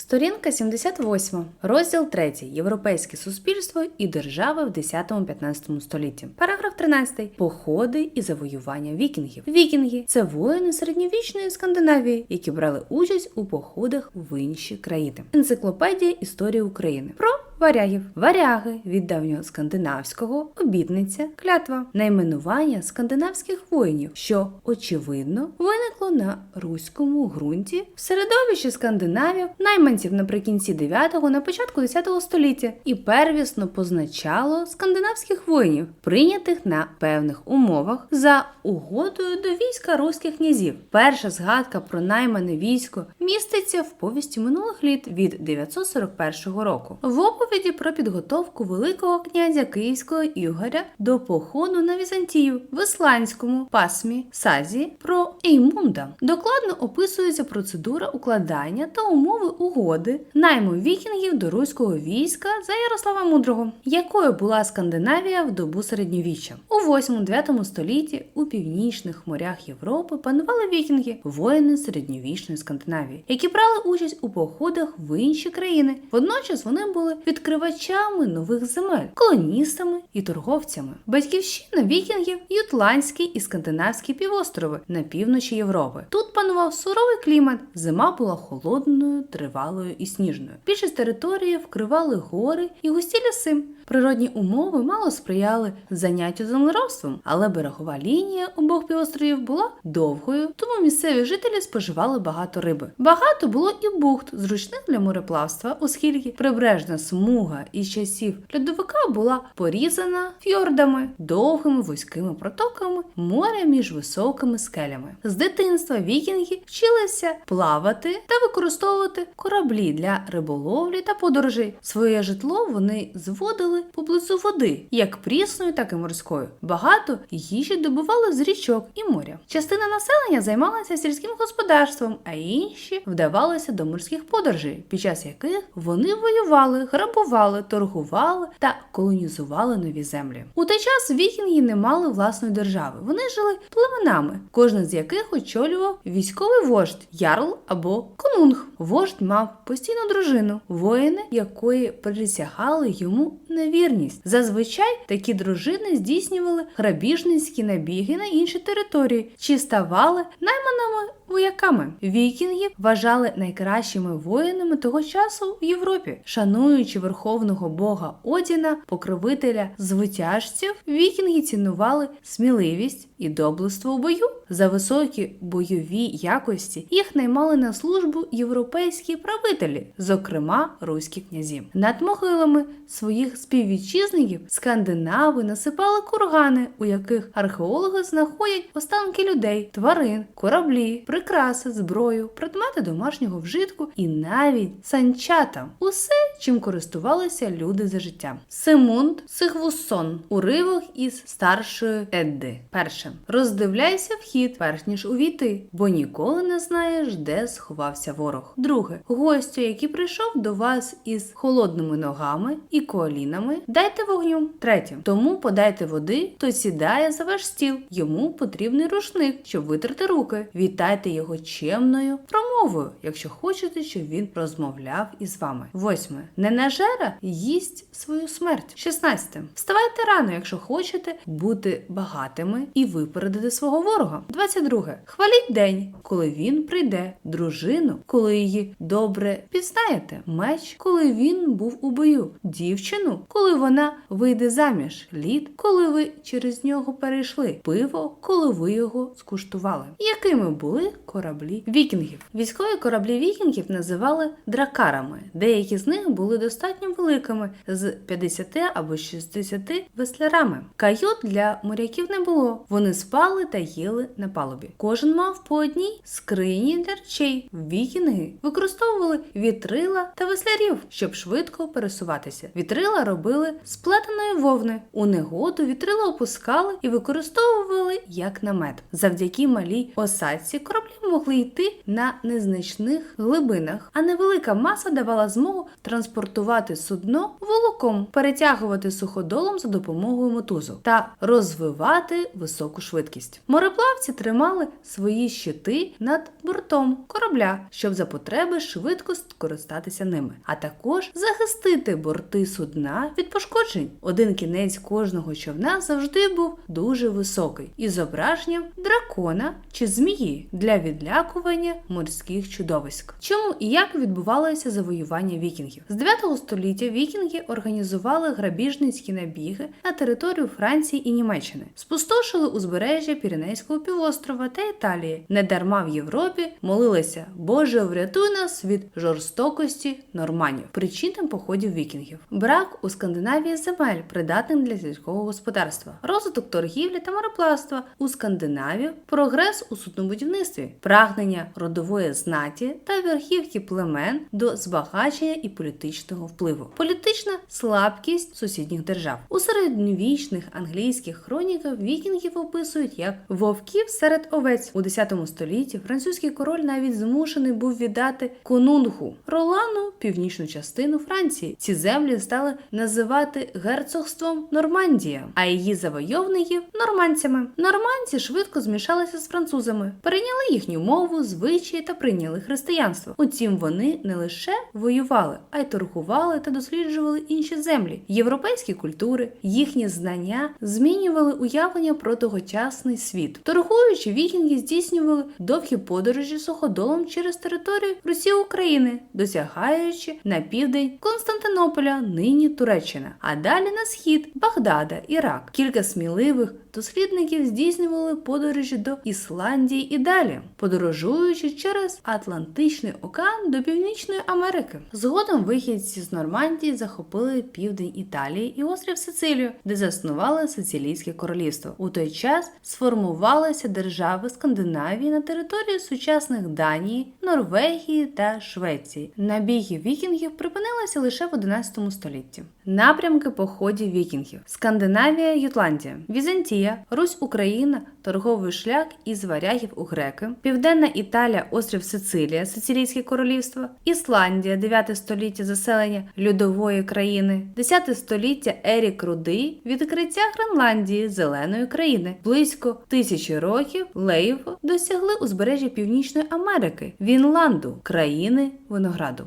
Сторінка 78. Розділ 3. Європейське суспільство і держави в 10-15 столітті. Параграф 13. Походи і завоювання вікінгів. Вікінги це воїни середньовічної Скандинавії, які брали участь у походах в інші країни. Енциклопедія історії України. Про Варягів. Варяги від давнього скандинавського обітниця, клятва, найменування скандинавських воїнів, що очевидно виникло на руському ґрунті в середовищі скандинавів, найманців наприкінці 9-го, на початку 10-го століття, і первісно позначало скандинавських воїнів, прийнятих на певних умовах за угодою до війська руських князів. Перша згадка про наймане військо міститься в повісті минулих літ від 941 року. В оповіді про підготовку Великого князя Київського Ігоря до походу на Візантію в Ісландському пасмі Сазі про Еймунда. Докладно описується процедура укладання та умови угоди найму вікінгів до руського війська за Ярослава Мудрого, якою була Скандинавія в добу середньовіччя. У 8-9 столітті у північних морях Європи панували вікінги, воїни середньовічної Скандинавії, які брали участь у походах в інші країни. Водночас вони були відкривачами нових земель, колоністами і торговцями. Батьківщина вікінгів ютландські і скандинавські півострови на півночі Європи. Тут панував суровий клімат. Зима була холодною, тривалою і сніжною. Більшість території вкривали гори і густі ліси. Природні умови мало сприяли заняттю землеробством, але берегова лінія обох півостровів була довгою, тому місцеві жителі споживали багато риби. Багато було і бухт, зручних для мореплавства, оскільки прибережна смуга із часів льодовика була порізана фьордами, довгими вузькими протоками моря між високими скелями. З дитинства вікінги вчилися плавати та використовувати кораблі для риболовлі та подорожей. Своє житло вони зводили поблизу води, як прісної, так і морської. Багато їжі добували з річок і моря. Частина населення займалася сільським господарством, а інші вдавалися до морських подорожей, під час яких вони воювали, грабували, торгували та колонізували нові землі. У той час вікінги не мали власної держави. Вони жили племенами, кожен з яких очолював військовий вождь, ярл або конунг. Вождь мав постійну дружину, воїни якої присягали йому на вірність. Зазвичай такі дружини здійснювали грабіжницькі набіги на інші території чи ставали найманими вояками. Вікінгів вважали найкращими воїнами того часу в Європі, шануючи верховного бога Одіна, покровителя звитяжців, вікінги цінували сміливість і доблество у бою. За високі бойові якості їх наймали на службу європейські правителі, зокрема руські князі. Над могилами своїх співвітчизників скандинави насипали кургани, у яких археологи знаходять останки людей, тварин, кораблі, прикраси, зброю, предмети домашнього вжитку і навіть санчата усе, чим користувалися люди за життя. Симунд Сигвуссон уривок із старшої Едди. Перше роздивляйся вхід, перш ніж увійти, бо ніколи не знаєш, де сховався ворог. Друге гостю, який прийшов до вас із холодними ногами і колінами, дайте вогню. Третє тому подайте води, хто сідає за ваш стіл. Йому потрібний рушник, щоб витерти руки. Вітайте його чемною промовою, якщо хочете, щоб він розмовляв із вами. Восьме ненажера їсть свою смерть. Шістнадцяте вставайте рано, якщо хочете бути багатими і випередити свого ворога. 22. Хваліть день, коли він прийде, дружину, коли її добре пізнаєте, меч, коли він був у бою, дівчину, коли вона вийде заміж, лід, коли ви через нього перейшли, пиво, коли ви його скуштували. Якими були кораблі вікінгів? Військові кораблі вікінгів називали дракарами. Деякі з них були достатньо великими з 50 або 60 веслярами. Кают для моряків не було. Вони спали та їли на палубі. Кожен мав по одній скрині для речей. Вікінги використовували вітрила та веслярів, щоб швидко пересуватися. Вітрила робили з плетеної вовни. У негоду вітрила опускали і використовували як намет. Завдяки малій осадці кораблі могли йти на незначних глибинах, а невелика маса давала змогу транспортувати судно волоком, перетягувати суходолом за допомогою мотузу та розвивати високу швидкість. Мореплавці тримали свої щити над бортом корабля, щоб за потреби швидко скористатися ними, а також захистити борти судна від пошкоджень. Один кінець кожного човна завжди був дуже високий, із зображенням дракона чи змії для відлякування морських чудовиськ. Чому і як відбувалося завоювання вікінгів? З 9 століття вікінги організували грабіжницькі набіги на територію Франції і Німеччини, спустошили узбережжя Піренейського півострова та Італії. Недарма в Європі молилися Боже, врятуй нас від жорстокості норманів. Причинам походів вікінгів: брак у Скандинавії земель, придатним для сільського господарства, розвиток торгівлі та мореплавства у Скандинавії, прогрес у суднобудівництві, прагнення родової знаті та верхівки племен до збагачення і політичного впливу, політична слабкість сусідніх держав у середньовічних англійських хроніках вікінгів описують як вовків серед овець у 10 столітті. Французький король навіть змушений був віддати конунгу Ролану північну частину Франції. Ці землі стали називати герцогством Нормандія, а її завойовників нормандцями. Нормандці швидко змішалися з французами, перейняли їхню мову, звичаї та прийняли християнство. Утім, вони не лише воювали, а й торгували та досліджували інші землі, європейські культури, їхні знання змінювали уявлення про тогочасний світ. Торгуючи, вікінги здійснювали довгі подорожі суходолом через територію Русі України, досягаючи на південь Константинополя, нині Туреччина, а далі на схід Багдада, Ірак. Кілька сміливих дослідників здійснювали подорожі до Ісландії і далі, подорожуючи через Атлантичний океан до Північної Америки. Згодом вихідці з Нормандії захопили південь Італії і острів Сицилію, де заснували Сицилійське королівство. У той час сформувалися держави Скандинавії на території сучасних Данії, Норвегії та Швеції. Набіги вікінгів припинилися лише в 11 столітті. Напрямки походів вікінгів: Скандинавія, Ютландія, Візантія, Русь, Україна, торговий шлях із варягів у греки, Південна Італія, острів Сицилія, Сицилійське королівство, Ісландія, 9 століття заселення льодової країни, 10 століття Ерік Рудий, відкриття Гренландії, зеленої країни. Близько тисячі років Лейв досягли узбережжя Північної Америки, Вінланду, країни винограду.